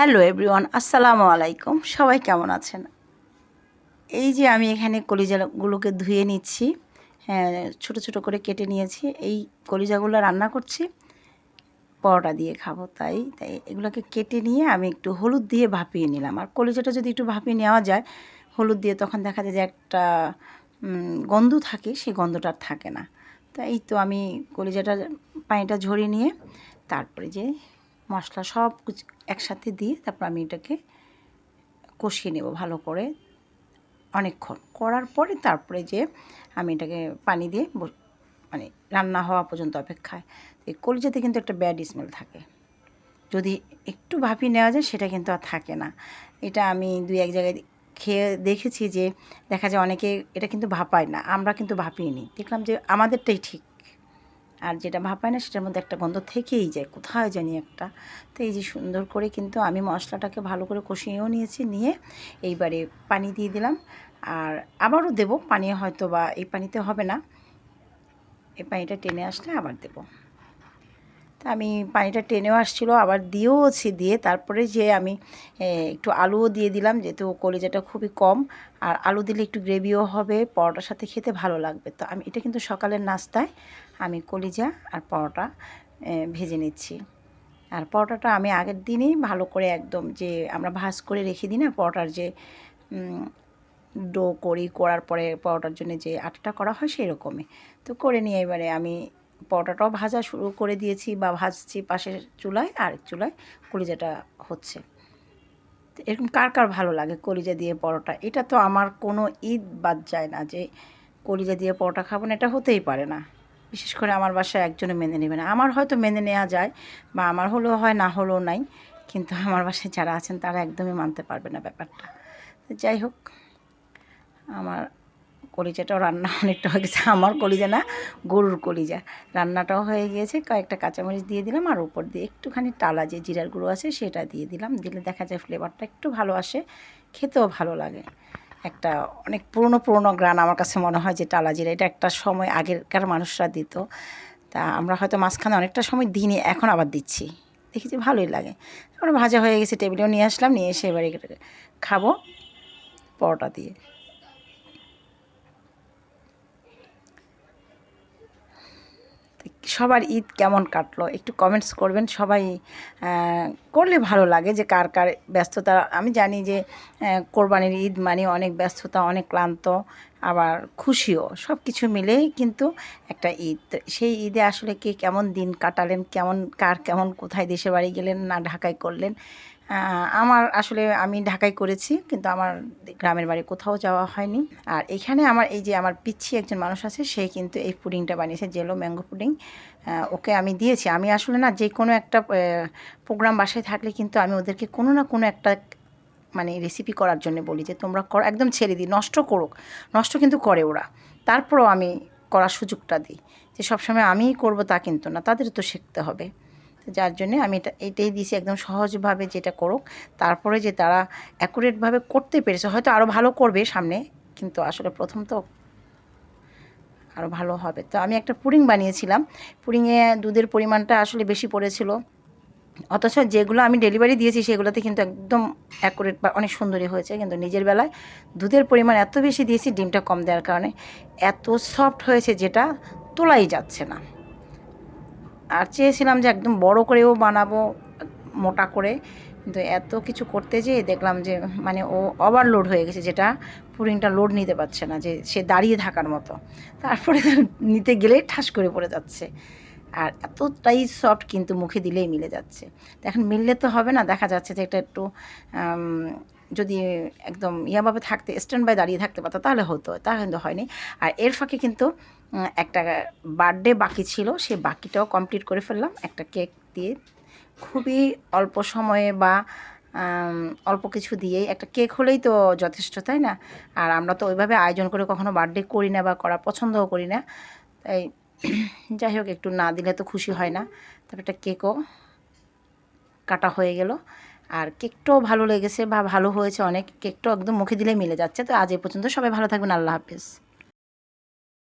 Hello everyone, আসসালামু আলাইকুম। সবাই কেমন আছেন? এই যে আমি এখানে কলিজাগুলোকে ধুয়ে নিচ্ছি হ্যাঁ ছোটো ছোটো করে কেটে নিয়েছি। এই কলিজাগুলো রান্না করছি, পরোটা দিয়ে খাব তাই। তাই এগুলোকে কেটে নিয়ে আমি একটু হলুদ দিয়ে ভাপিয়ে নিলাম। আর কলিজাটা যদি একটু ভাপিয়ে নেওয়া যায়, হলুদ দিয়ে তখন দেখা যায় যে একটা গন্ধ থাকে, সেই গন্ধটা আর থাকে না। তাই তো আমি কলিজাটা, পানিটা ঝরিয়ে নিয়ে তারপরে যে মশলা সব কিছু একসাথে দিয়ে তারপর আমি এটাকে কষিয়ে নেব ভালো করে অনেকক্ষণ। করার পরে তারপরে যে আমি এটাকে পানি দিয়ে মানে রান্না হওয়া পর্যন্ত অপেক্ষায়। এই কলিজাতে কিন্তু একটা ব্যাড স্মেল থাকে। যদি একটু ভাপিয়ে নেওয়া যায় সেটা কিন্তু আর থাকে না। এটা আমি দুই এক জায়গায় খেয়ে দেখেছি যে দেখা যায় অনেকে এটা কিন্তু ভাপায় না, আমরা কিন্তু ভাপিয়ে নিই। দেখলাম যে আমাদেরটাই ঠিক। আর যেটা ভাপায় না, সেটার মধ্যে একটা গন্ধ থেকেই যায়, কোথায় জানি একটা। তো এই যে সুন্দর করে কিন্তু আমি মশলাটাকে ভালো করে কষিয়েও নিয়েছি, নিয়ে এইবারে পানি দিয়ে দিলাম। আর আবারও দেব পানি হয়তো বা এই পানিতে হবে না। এই পানিটা টেনে আসলে আবার দেবো। আমি পানিটা টেনেও আসছিল, আবার দিয়েওছি, দিয়ে তারপরে যে আমি একটু আলুও দিয়ে দিলাম, যেহেতু কলিজাটা খুবই কম, আর আলু দিলে একটু গ্রেভিও হবে, পরোটার সাথে খেতে ভালো লাগবে। তো আমি, এটা কিন্তু সকালের নাস্তায় আমি কলিজা আর পরোটা ভেজে নিচ্ছি। আর পরোটাটা আমি আগের দিনই ভালো করে একদম যে আমরা ভাজ করে রেখে দিই না, পরোটার যে ডো করি, করার পরে পরোটার জন্য যে আটাটা করা হয় সেই রকমই তো করে নিয়ে এবারে আমি পরোটাটাও ভাজা শুরু করে দিয়েছি বা ভাজছি পাশের চুলায় আর চুলায় কলিজাটা হচ্ছে। এরকম কার কার ভালো লাগে কলিজা দিয়ে পরোটা? এটা তো আমার কোনো ঈদ বাদ যায় না যে কলিজা দিয়ে পরোটা খাব না, এটা হতেই পারে না। বিশেষ করে আমার বাসায় একজনে মেনে নেবে না। আমার হয়তো মেনে নেওয়া যায় বা আমার হলেও হয়, না হলেও নাই, কিন্তু আমার বাসায় যারা আছেন তারা একদমই মানতে পারবে না ব্যাপারটা। যাই হোক, আমার কলিজাটাও রান্না অনেকটা হয়ে গেছে। আমার কলিজা না, গরুর কলিজা। রান্নাটাও হয়ে গিয়েছে কয়েকটা কাঁচামরিচ দিয়ে দিলাম আর উপর দিয়ে একটুখানি টালা যে জিরার গুঁড়ো আছে সেটা দিয়ে দিলাম। দিলে দেখা যায় ফ্লেভারটা একটু ভালো আসে, খেতেও ভালো লাগে। একটা অনেক পুরনো পুরনো গ্রান আমার কাছে মনে হয় যে টালা জিরা, এটা একটা সময় আগেরকার মানুষরা দিত। তা আমরা হয়তো মাঝখানে অনেকটা সময় দিনে এখন আবার দিচ্ছি। দেখি যে ভালোই লাগে। তারপরে ভাজা হয়ে গেছে টেবিলেও নিয়ে আসলাম, নিয়ে এসে এবারে খাব, পরোটা দিয়ে। সবার ঈদ কেমন কাটলো? একটু কমেন্টস করবেন। সবাই করলে ভালো লাগে যে কার কার ব্যস্ততা। আমি জানি যে কোরবানির ঈদ মানে অনেক ব্যস্ততা, অনেক ক্লান্ত, আবার খুশিও। সব কিছু মিলেই কিন্তু একটা ঈদ। সেই ঈদে আসলে কে কেমন দিন কাটালেন, কেমন, কার কেমন কোথায় দেশে বাড়ি গেলেন, না ঢাকায় করলেন আমার আসলে আমি ঢাকায় করেছি, কিন্তু আমার গ্রামের বাড়ি কোথাও যাওয়া হয়নি। আর এখানে আমার এই যে আমার পিচ্ছি একজন মানুষ আছে, সে কিন্তু এই পুডিংটা বানিয়েছে, জেলো ম্যাঙ্গো পুডিং। ওকে আমি দিয়েছি। আমি আসলে না যে কোনো একটা প্রোগ্রাম বাসায় থাকলে কিন্তু আমি ওদেরকে কোনো না কোনো একটা মানে রেসিপি করার জন্য বলি যে, তোমরা কর, একদম ছেড়ে দিই, নষ্ট করুক। নষ্ট কিন্তু করে ওরা। তারপরও আমি করার সুযোগটা দিই যে, সবসময় আমিই করব তা কিন্তু না তাদের তো শিখতে হবে। তো যার জন্যে আমি এটা, এটাই দিয়েছি একদম সহজভাবে যেটা করুক। তারপরে যে তারা অ্যাকুরেটভাবে করতে পেরেছে, হয়তো আরও ভালো করবে সামনে, কিন্তু আসলে প্রথম তো আরও ভালো হবে। তো আমি একটা পুডিং বানিয়েছিলাম। পুডিংয়ে দুধের পরিমাণটা আসলে বেশি পড়েছিল। অথচ যেগুলো আমি ডেলিভারি দিয়েছি, সেগুলোতে কিন্তু একদম অ্যাকুরেট বা অনেক সুন্দরই হয়েছে। কিন্তু নিজের বেলায় দুধের পরিমাণ এত বেশি দিয়েছি, ডিমটা কম দেওয়ার কারণে এত সফট হয়েছে যেটা তোলাই যাচ্ছে না। আর চেয়েছিলাম যে একদম বড় করেও বানাবো, মোটা করে। কিন্তু এত কিছু করতে যেয়ে দেখলাম যে মানে ও ওভারলোড হয়ে গেছে যেটা পুরিংটা লোড নিতে পারছে না, যে সে দাঁড়িয়ে থাকার মতো। তারপরে নিতে গেলেই ঠাস করে পড়ে যাচ্ছে। আর এতটাই সফট কিন্তু মুখে দিলেই মিলে যাচ্ছে। তো এখন মিললে তো হবে না, দেখা যাচ্ছে যে এটা একটু যদি একদম ইয়াভাবে থাকতে স্ট্যান্ড বাই দাঁড়িয়ে থাকতে পারতো, তাহলে হতো, তা কিন্তু হয়নি। আর এর ফাঁকে কিন্তু একটা বার্থডে বাকি ছিল সেই বাকিটাও কমপ্লিট করে ফেললাম। একটা কেক দিয়ে খুবই অল্প সময়ে বা অল্প কিছু দিয়েই, একটা কেক হলেই তো যথেষ্ট, তাই না? আর আমরা তো ওইভাবে আয়োজন করে কখনো বার্থডে করি না বা করা পছন্দও করি না। তাই যাই হোক, একটু না দিলে তো খুশি হয় না। তারপর একটা কেকও কাটা হয়ে গেল। আর কেকটাও ভালো লেগেছে বা ভালো হয়েছে অনেক। কেকটাও একদম মুখে দিলে মিলে যাচ্ছে। তো আজ এ পর্যন্ত সবাই ভালো থাকবেন। আল্লাহ হাফিজ।